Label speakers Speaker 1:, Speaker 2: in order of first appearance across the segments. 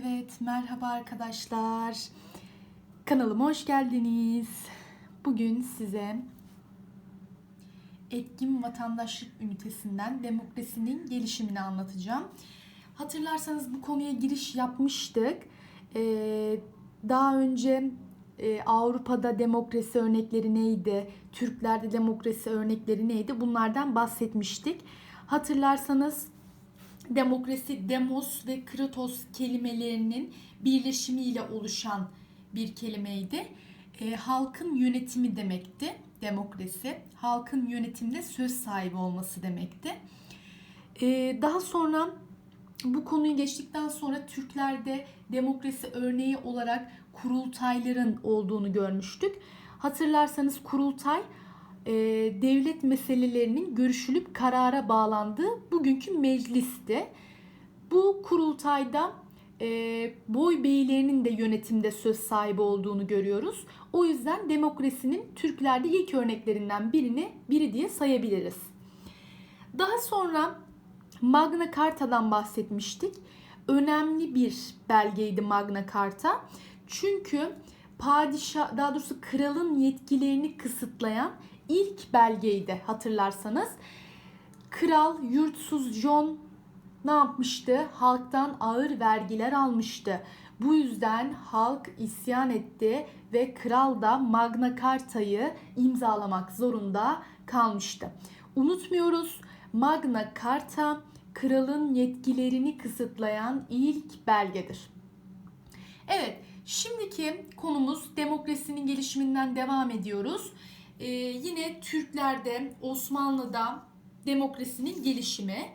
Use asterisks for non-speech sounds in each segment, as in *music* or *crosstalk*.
Speaker 1: Evet, merhaba arkadaşlar. Kanalıma hoş geldiniz. Bugün size etkin vatandaşlık ünitesinden demokrasinin gelişimini anlatacağım. Hatırlarsanız bu konuya giriş yapmıştık. Ee, daha önce e, Avrupa'da demokrasi örnekleri neydi? Türklerde demokrasi örnekleri neydi? Bunlardan bahsetmiştik. Hatırlarsanız demokrasi demos ve kratos kelimelerinin birleşimiyle oluşan bir kelimeydi. E, halkın yönetimi demekti demokrasi. Halkın yönetimde söz sahibi olması demekti. E, daha sonra bu konuyu geçtikten sonra Türklerde demokrasi örneği olarak kurultayların olduğunu görmüştük. Hatırlarsanız kurultay e, devlet meselelerinin görüşülüp karara bağlandığı bugünkü meclisti. Bu kurultayda e, boy beylerinin de yönetimde söz sahibi olduğunu görüyoruz. O yüzden demokrasinin Türklerde ilk örneklerinden birini biri diye sayabiliriz. Daha sonra Magna Carta'dan bahsetmiştik. Önemli bir belgeydi Magna Carta. Çünkü padişah daha doğrusu kralın yetkilerini kısıtlayan ilk belgeydi hatırlarsanız. Kral yurtsuz John ne yapmıştı? Halktan ağır vergiler almıştı. Bu yüzden halk isyan etti ve kral da Magna Carta'yı imzalamak zorunda kalmıştı. Unutmuyoruz Magna Carta kralın yetkilerini kısıtlayan ilk belgedir. Evet, şimdiki konumuz demokrasinin gelişiminden devam ediyoruz. Ee, yine Türklerde, Osmanlı'da demokrasinin gelişimi.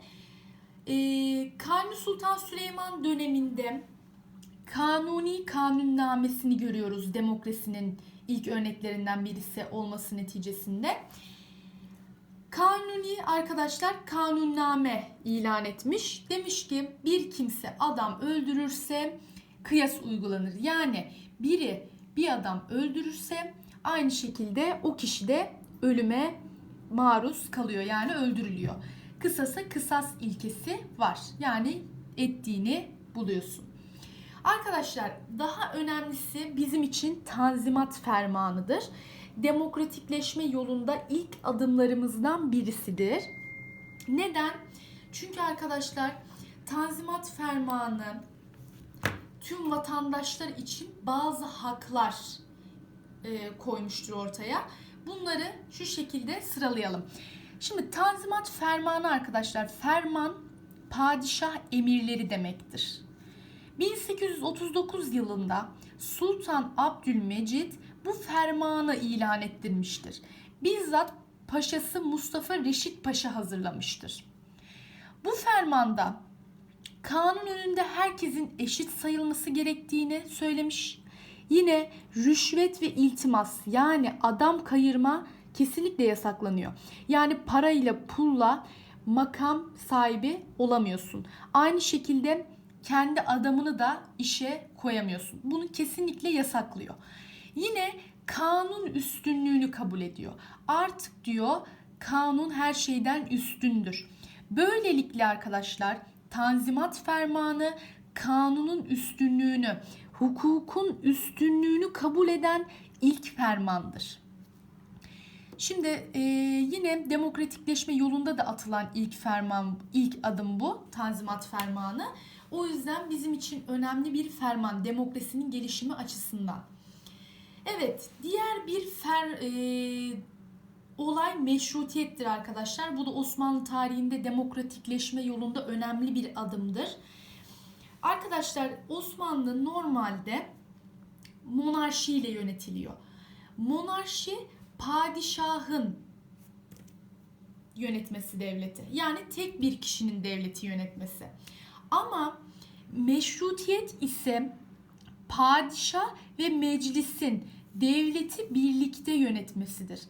Speaker 1: Ee, Kanuni Sultan Süleyman döneminde Kanuni Kanunnamesini görüyoruz demokrasinin ilk örneklerinden birisi olması neticesinde. Kanuni arkadaşlar kanunname ilan etmiş. Demiş ki bir kimse adam öldürürse kıyas uygulanır. Yani biri bir adam öldürürse aynı şekilde o kişi de ölüme maruz kalıyor. Yani öldürülüyor. Kısasa kısas ilkesi var. Yani ettiğini buluyorsun. Arkadaşlar daha önemlisi bizim için Tanzimat Fermanı'dır. Demokratikleşme yolunda ilk adımlarımızdan birisidir. Neden? Çünkü arkadaşlar Tanzimat Fermanı tüm vatandaşlar için bazı haklar e, koymuştur ortaya. Bunları şu şekilde sıralayalım. Şimdi Tanzimat Fermanı arkadaşlar, ferman padişah emirleri demektir. 1839 yılında Sultan Abdülmecid bu fermanı ilan ettirmiştir. Bizzat paşası Mustafa Reşit Paşa hazırlamıştır. Bu fermanda kanun önünde herkesin eşit sayılması gerektiğini söylemiş. Yine rüşvet ve iltimas yani adam kayırma kesinlikle yasaklanıyor. Yani parayla pulla makam sahibi olamıyorsun. Aynı şekilde kendi adamını da işe koyamıyorsun. Bunu kesinlikle yasaklıyor. Yine kanun üstünlüğünü kabul ediyor. Artık diyor kanun her şeyden üstündür. Böylelikle arkadaşlar Tanzimat Fermanı kanunun üstünlüğünü, hukukun üstünlüğünü kabul eden ilk fermandır. Şimdi e, yine demokratikleşme yolunda da atılan ilk ferman, ilk adım bu Tanzimat Fermanı. O yüzden bizim için önemli bir ferman demokrasinin gelişimi açısından. Evet, diğer bir fer, e, olay meşrutiyettir arkadaşlar. Bu da Osmanlı tarihinde demokratikleşme yolunda önemli bir adımdır. Arkadaşlar Osmanlı normalde monarşi ile yönetiliyor. Monarşi padişahın yönetmesi devleti. Yani tek bir kişinin devleti yönetmesi. Ama meşrutiyet ise padişah ve meclisin devleti birlikte yönetmesidir.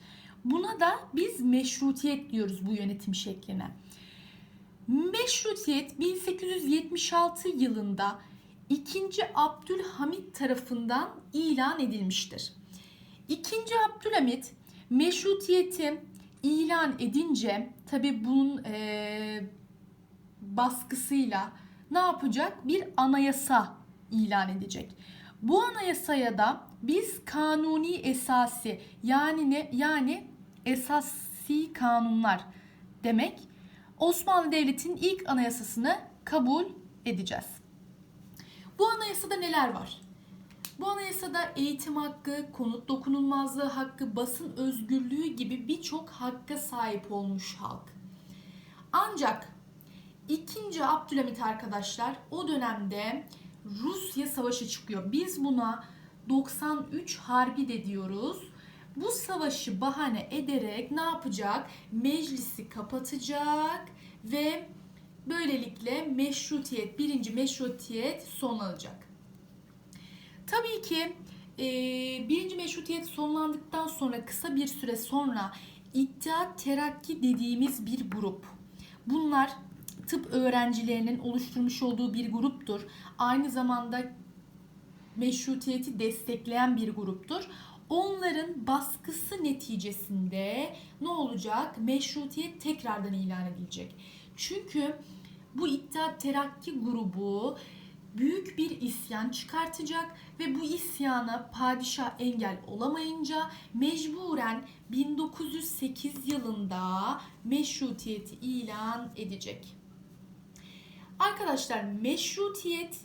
Speaker 1: Buna da biz meşrutiyet diyoruz bu yönetim şekline. Meşrutiyet 1876 yılında 2. Abdülhamit tarafından ilan edilmiştir. 2. Abdülhamit meşrutiyeti ilan edince tabi bunun e, baskısıyla ne yapacak? Bir anayasa ilan edecek. Bu anayasaya da biz kanuni esası yani ne yani esasi kanunlar demek Osmanlı Devleti'nin ilk anayasasını kabul edeceğiz. Bu anayasada neler var? Bu anayasada eğitim hakkı, konut dokunulmazlığı hakkı, basın özgürlüğü gibi birçok hakka sahip olmuş halk. Ancak 2. Abdülhamit arkadaşlar o dönemde Rusya savaşı çıkıyor. Biz buna 93 Harbi de diyoruz. Bu savaşı bahane ederek ne yapacak? Meclisi kapatacak ve böylelikle meşrutiyet, birinci meşrutiyet sonlanacak. Tabii ki e, birinci meşrutiyet sonlandıktan sonra kısa bir süre sonra İttihat Terakki dediğimiz bir grup. Bunlar tıp öğrencilerinin oluşturmuş olduğu bir gruptur. Aynı zamanda meşrutiyeti destekleyen bir gruptur. Onların baskısı neticesinde ne olacak? Meşrutiyet tekrardan ilan edilecek. Çünkü bu İttihat Terakki grubu büyük bir isyan çıkartacak ve bu isyana padişah engel olamayınca mecburen 1908 yılında meşrutiyeti ilan edecek. Arkadaşlar meşrutiyet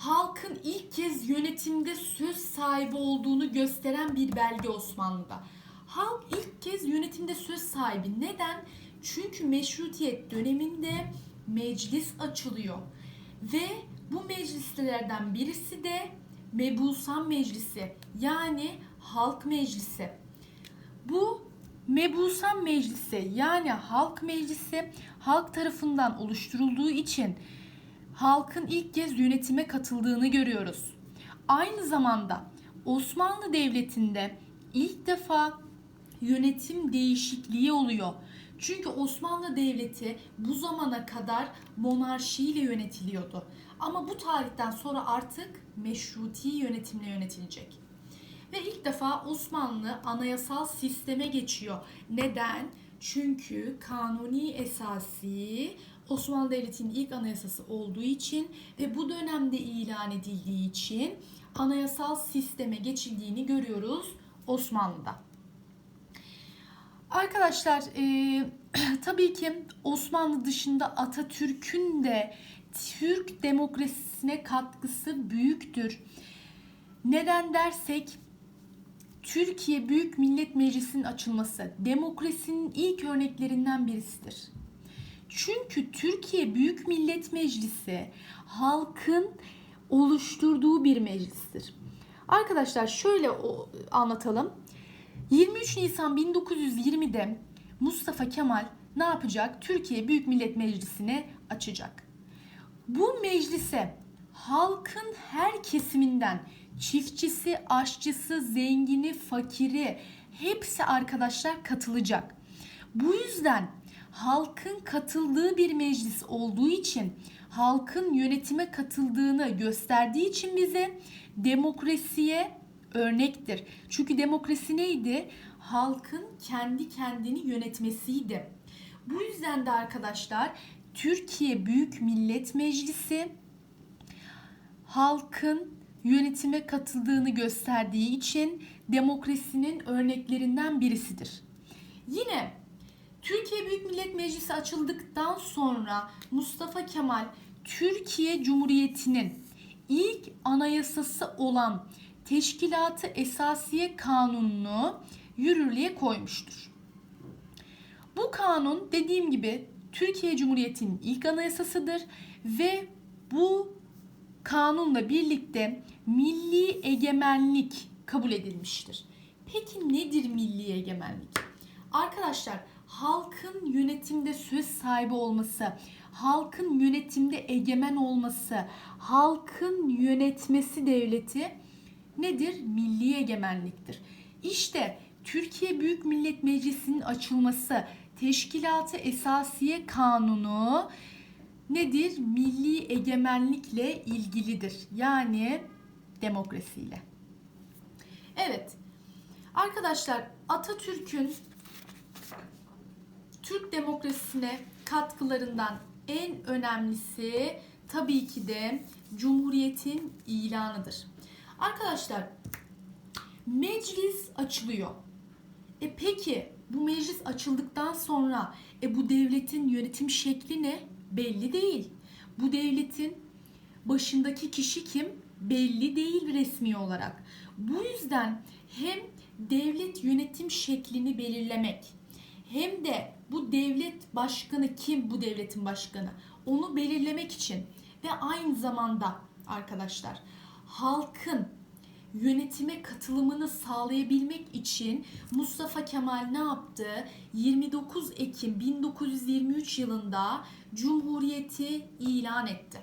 Speaker 1: halkın ilk kez yönetimde söz sahibi olduğunu gösteren bir belge Osmanlı'da. Halk ilk kez yönetimde söz sahibi. Neden? Çünkü meşrutiyet döneminde meclis açılıyor. Ve bu meclislerden birisi de Mebusan Meclisi yani Halk Meclisi. Bu Mebusan Meclisi yani Halk Meclisi halk tarafından oluşturulduğu için halkın ilk kez yönetime katıldığını görüyoruz. Aynı zamanda Osmanlı Devleti'nde ilk defa yönetim değişikliği oluyor. Çünkü Osmanlı Devleti bu zamana kadar monarşiyle yönetiliyordu. Ama bu tarihten sonra artık meşruti yönetimle yönetilecek. Ve ilk defa Osmanlı anayasal sisteme geçiyor. Neden? Çünkü kanuni esası Osmanlı Devleti'nin ilk anayasası olduğu için ve bu dönemde ilan edildiği için anayasal sisteme geçildiğini görüyoruz Osmanlı'da. Arkadaşlar e, *clears throat* tabii ki Osmanlı dışında Atatürk'ün de Türk demokrasisine katkısı büyüktür. Neden dersek Türkiye Büyük Millet Meclisi'nin açılması demokrasinin ilk örneklerinden birisidir. Çünkü Türkiye Büyük Millet Meclisi halkın oluşturduğu bir meclistir. Arkadaşlar şöyle anlatalım. 23 Nisan 1920'de Mustafa Kemal ne yapacak? Türkiye Büyük Millet Meclisi'ni açacak. Bu meclise halkın her kesiminden çiftçisi, aşçısı, zengini, fakiri hepsi arkadaşlar katılacak. Bu yüzden halkın katıldığı bir meclis olduğu için halkın yönetime katıldığını gösterdiği için bize demokrasiye örnektir. Çünkü demokrasi neydi? Halkın kendi kendini yönetmesiydi. Bu yüzden de arkadaşlar Türkiye Büyük Millet Meclisi halkın yönetime katıldığını gösterdiği için demokrasinin örneklerinden birisidir. Yine Türkiye Büyük Millet Meclisi açıldıktan sonra Mustafa Kemal Türkiye Cumhuriyeti'nin ilk anayasası olan Teşkilatı Esasiye Kanunu'nu yürürlüğe koymuştur. Bu kanun dediğim gibi Türkiye Cumhuriyeti'nin ilk anayasasıdır ve bu kanunla birlikte milli egemenlik kabul edilmiştir. Peki nedir milli egemenlik? Arkadaşlar halkın yönetimde söz sahibi olması, halkın yönetimde egemen olması, halkın yönetmesi devleti nedir? Milli egemenliktir. İşte Türkiye Büyük Millet Meclisi'nin açılması, Teşkilatı Esasiye Kanunu nedir? Milli egemenlikle ilgilidir. Yani demokrasiyle. Evet. Arkadaşlar Atatürk'ün Türk demokrasisine katkılarından en önemlisi tabii ki de Cumhuriyet'in ilanıdır. Arkadaşlar meclis açılıyor. E peki bu meclis açıldıktan sonra e bu devletin yönetim şekli ne? Belli değil. Bu devletin başındaki kişi kim? Belli değil resmi olarak. Bu yüzden hem devlet yönetim şeklini belirlemek hem de bu devlet başkanı kim bu devletin başkanı onu belirlemek için ve aynı zamanda arkadaşlar halkın yönetime katılımını sağlayabilmek için Mustafa Kemal ne yaptı? 29 Ekim 1923 yılında Cumhuriyeti ilan etti.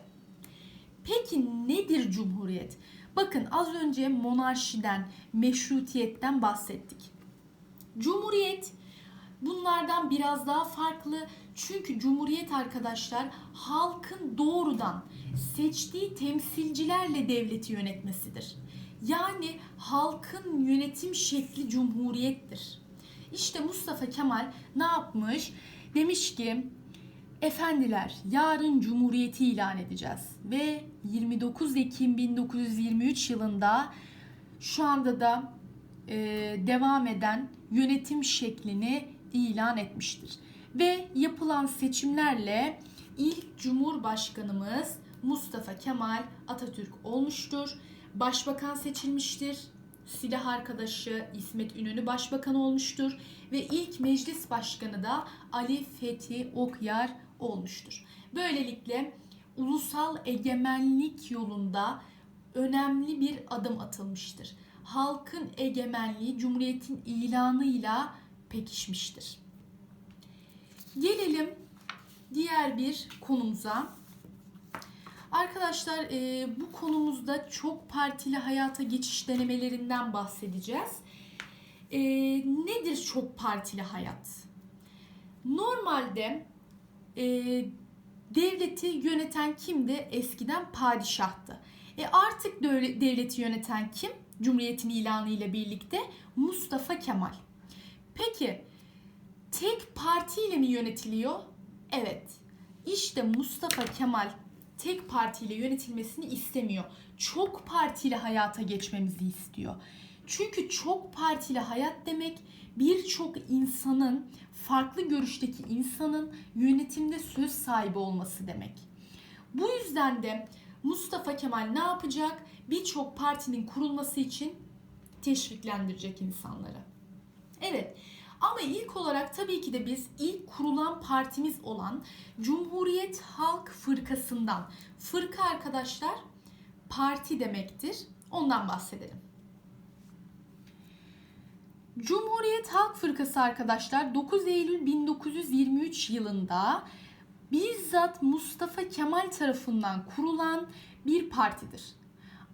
Speaker 1: Peki nedir Cumhuriyet? Bakın az önce monarşiden, meşrutiyetten bahsettik. Cumhuriyet bunlardan biraz daha farklı. Çünkü Cumhuriyet arkadaşlar halkın doğrudan seçtiği temsilcilerle devleti yönetmesidir. Yani halkın yönetim şekli cumhuriyettir. İşte Mustafa Kemal ne yapmış? Demiş ki Efendiler yarın cumhuriyeti ilan edeceğiz ve 29 Ekim 1923 yılında şu anda da e, devam eden yönetim şeklini ilan etmiştir. Ve yapılan seçimlerle ilk Cumhurbaşkanımız Mustafa Kemal Atatürk olmuştur. Başbakan seçilmiştir. Silah arkadaşı İsmet İnönü başbakan olmuştur ve ilk meclis başkanı da Ali Fethi Okyar olmuştur. Böylelikle ulusal egemenlik yolunda önemli bir adım atılmıştır. Halkın egemenliği Cumhuriyet'in ilanıyla pekişmiştir. Gelelim diğer bir konumuza. Arkadaşlar e, bu konumuzda çok partili hayata geçiş denemelerinden bahsedeceğiz. E, nedir çok partili hayat? Normalde e, devleti yöneten kimdi? Eskiden padişahtı. E artık devleti yöneten kim? Cumhuriyetin ilanı ile birlikte Mustafa Kemal. Peki tek partiyle mi yönetiliyor? Evet. İşte Mustafa Kemal tek partiyle yönetilmesini istemiyor. Çok partili hayata geçmemizi istiyor. Çünkü çok partili hayat demek birçok insanın farklı görüşteki insanın yönetimde söz sahibi olması demek. Bu yüzden de Mustafa Kemal ne yapacak? Birçok partinin kurulması için teşviklendirecek insanları. Evet. Ama ilk olarak tabii ki de biz ilk kurulan partimiz olan Cumhuriyet Halk Fırkası'ndan. Fırka arkadaşlar parti demektir. Ondan bahsedelim. Cumhuriyet Halk Fırkası arkadaşlar 9 Eylül 1923 yılında bizzat Mustafa Kemal tarafından kurulan bir partidir.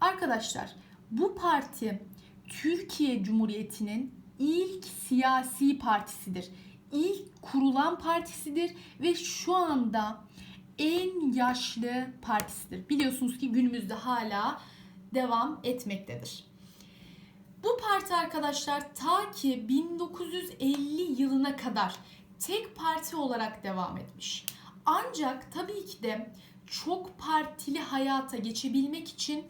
Speaker 1: Arkadaşlar bu parti Türkiye Cumhuriyeti'nin ilk siyasi partisidir. İlk kurulan partisidir ve şu anda en yaşlı partisidir. Biliyorsunuz ki günümüzde hala devam etmektedir. Bu parti arkadaşlar ta ki 1950 yılına kadar tek parti olarak devam etmiş. Ancak tabii ki de çok partili hayata geçebilmek için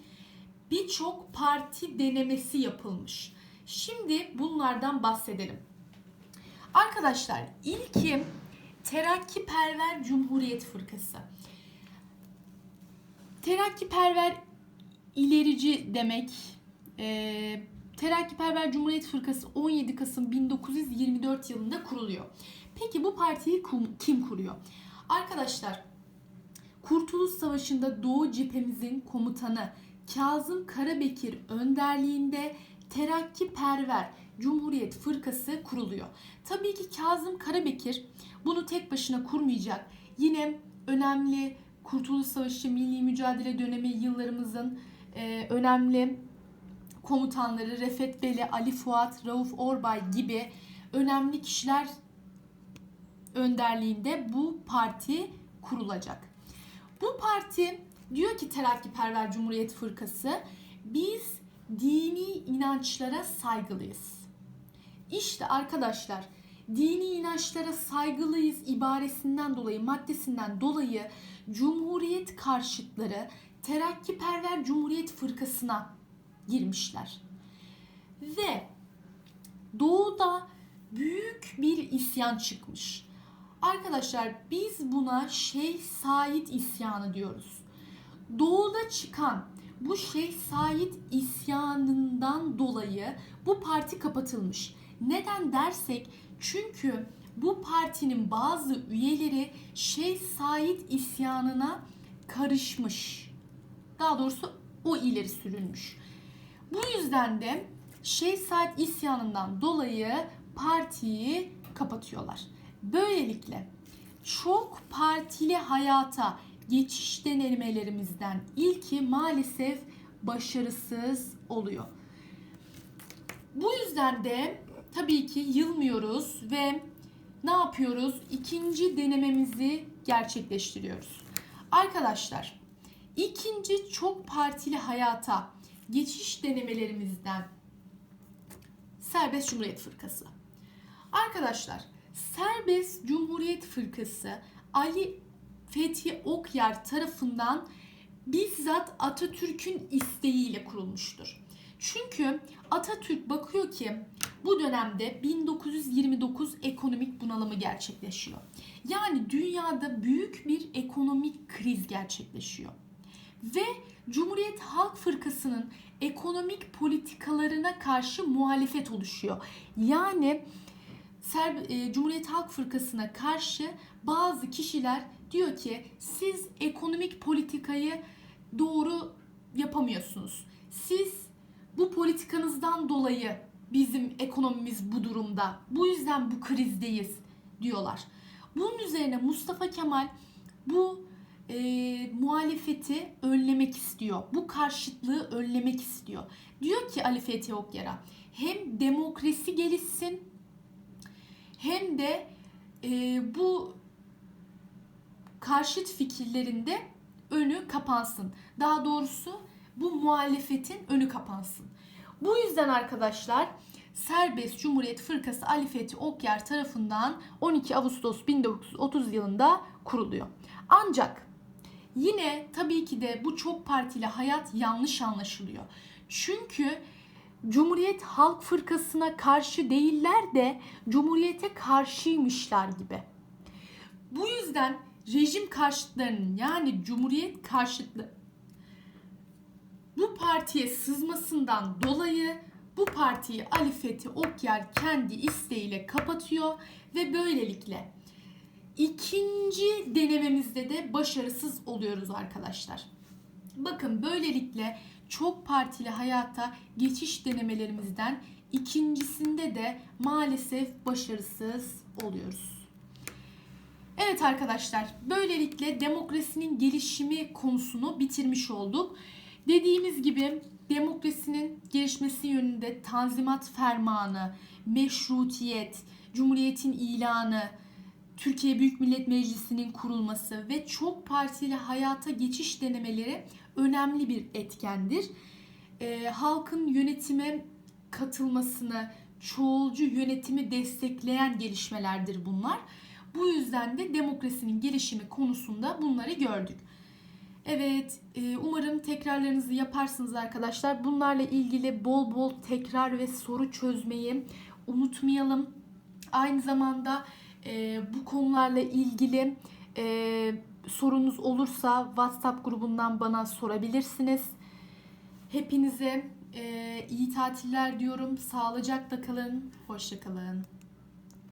Speaker 1: birçok parti denemesi yapılmış. Şimdi bunlardan bahsedelim. Arkadaşlar ilki Terakkiperver Cumhuriyet Fırkası. Terakkiperver ilerici demek. E, Terakkiperver Cumhuriyet Fırkası 17 Kasım 1924 yılında kuruluyor. Peki bu partiyi kim kuruyor? Arkadaşlar Kurtuluş Savaşı'nda Doğu cephemizin komutanı Kazım Karabekir önderliğinde Terakkiperver Cumhuriyet Fırkası kuruluyor. Tabii ki Kazım Karabekir bunu tek başına kurmayacak. Yine önemli Kurtuluş Savaşı, Milli Mücadele dönemi yıllarımızın e, önemli komutanları Refet Beli, Ali Fuat, Rauf Orbay gibi önemli kişiler önderliğinde bu parti kurulacak. Bu parti diyor ki Terakkiperver Cumhuriyet Fırkası biz dini inançlara saygılıyız. İşte arkadaşlar dini inançlara saygılıyız ibaresinden dolayı, maddesinden dolayı Cumhuriyet karşıtları Terakkiperver Cumhuriyet Fırkasına girmişler. Ve doğuda büyük bir isyan çıkmış. Arkadaşlar biz buna Şeyh Said isyanı diyoruz. Doğuda çıkan bu Şeyh Said isyanından dolayı bu parti kapatılmış. Neden dersek çünkü bu partinin bazı üyeleri Şeyh Said isyanına karışmış. Daha doğrusu o ileri sürülmüş. Bu yüzden de Şeyh Said isyanından dolayı partiyi kapatıyorlar. Böylelikle çok partili hayata geçiş denemelerimizden ilki maalesef başarısız oluyor. Bu yüzden de tabii ki yılmıyoruz ve ne yapıyoruz? İkinci denememizi gerçekleştiriyoruz. Arkadaşlar, ikinci çok partili hayata geçiş denemelerimizden Serbest Cumhuriyet Fırkası. Arkadaşlar, Serbest Cumhuriyet Fırkası Ali Fethi Okyar tarafından bizzat Atatürk'ün isteğiyle kurulmuştur. Çünkü Atatürk bakıyor ki bu dönemde 1929 ekonomik bunalımı gerçekleşiyor. Yani dünyada büyük bir ekonomik kriz gerçekleşiyor. Ve Cumhuriyet Halk Fırkası'nın ekonomik politikalarına karşı muhalefet oluşuyor. Yani e, Cumhuriyet Halk Fırkası'na karşı bazı kişiler diyor ki siz ekonomik politikayı doğru yapamıyorsunuz. Siz bu politikanızdan dolayı bizim ekonomimiz bu durumda. Bu yüzden bu krizdeyiz diyorlar. Bunun üzerine Mustafa Kemal bu e, muhalefeti önlemek istiyor. Bu karşıtlığı önlemek istiyor. Diyor ki Ali Fethi Okyar'a hem demokrasi gelişsin hem de e, bu karşıt fikirlerinde önü kapansın. Daha doğrusu bu muhalefetin önü kapansın. Bu yüzden arkadaşlar Serbest Cumhuriyet Fırkası Ali Fethi Okyar tarafından 12 Ağustos 1930 yılında kuruluyor. Ancak yine tabii ki de bu çok partili hayat yanlış anlaşılıyor. Çünkü Cumhuriyet Halk Fırkası'na karşı değiller de Cumhuriyete karşıymışlar gibi. Bu yüzden rejim karşıtlarının yani Cumhuriyet karşıtlı bu partiye sızmasından dolayı bu partiyi Ali Fethi Okyar kendi isteğiyle kapatıyor ve böylelikle ikinci denememizde de başarısız oluyoruz arkadaşlar. Bakın böylelikle çok partili hayata geçiş denemelerimizden ikincisinde de maalesef başarısız oluyoruz. Evet arkadaşlar, böylelikle demokrasinin gelişimi konusunu bitirmiş olduk. Dediğimiz gibi demokrasinin gelişmesi yönünde Tanzimat Fermanı, meşrutiyet, Cumhuriyet'in ilanı, Türkiye Büyük Millet Meclisi'nin kurulması ve çok partili hayata geçiş denemeleri önemli bir etkendir. Ee, halkın yönetime katılmasını, çoğulcu yönetimi destekleyen gelişmelerdir bunlar. Bu yüzden de demokrasinin gelişimi konusunda bunları gördük. Evet, e, umarım tekrarlarınızı yaparsınız arkadaşlar. Bunlarla ilgili bol bol tekrar ve soru çözmeyi unutmayalım. Aynı zamanda e, bu konularla ilgili e, sorunuz olursa WhatsApp grubundan bana sorabilirsiniz. Hepinize iyi tatiller diyorum. Sağlıcakla kalın. Hoşçakalın.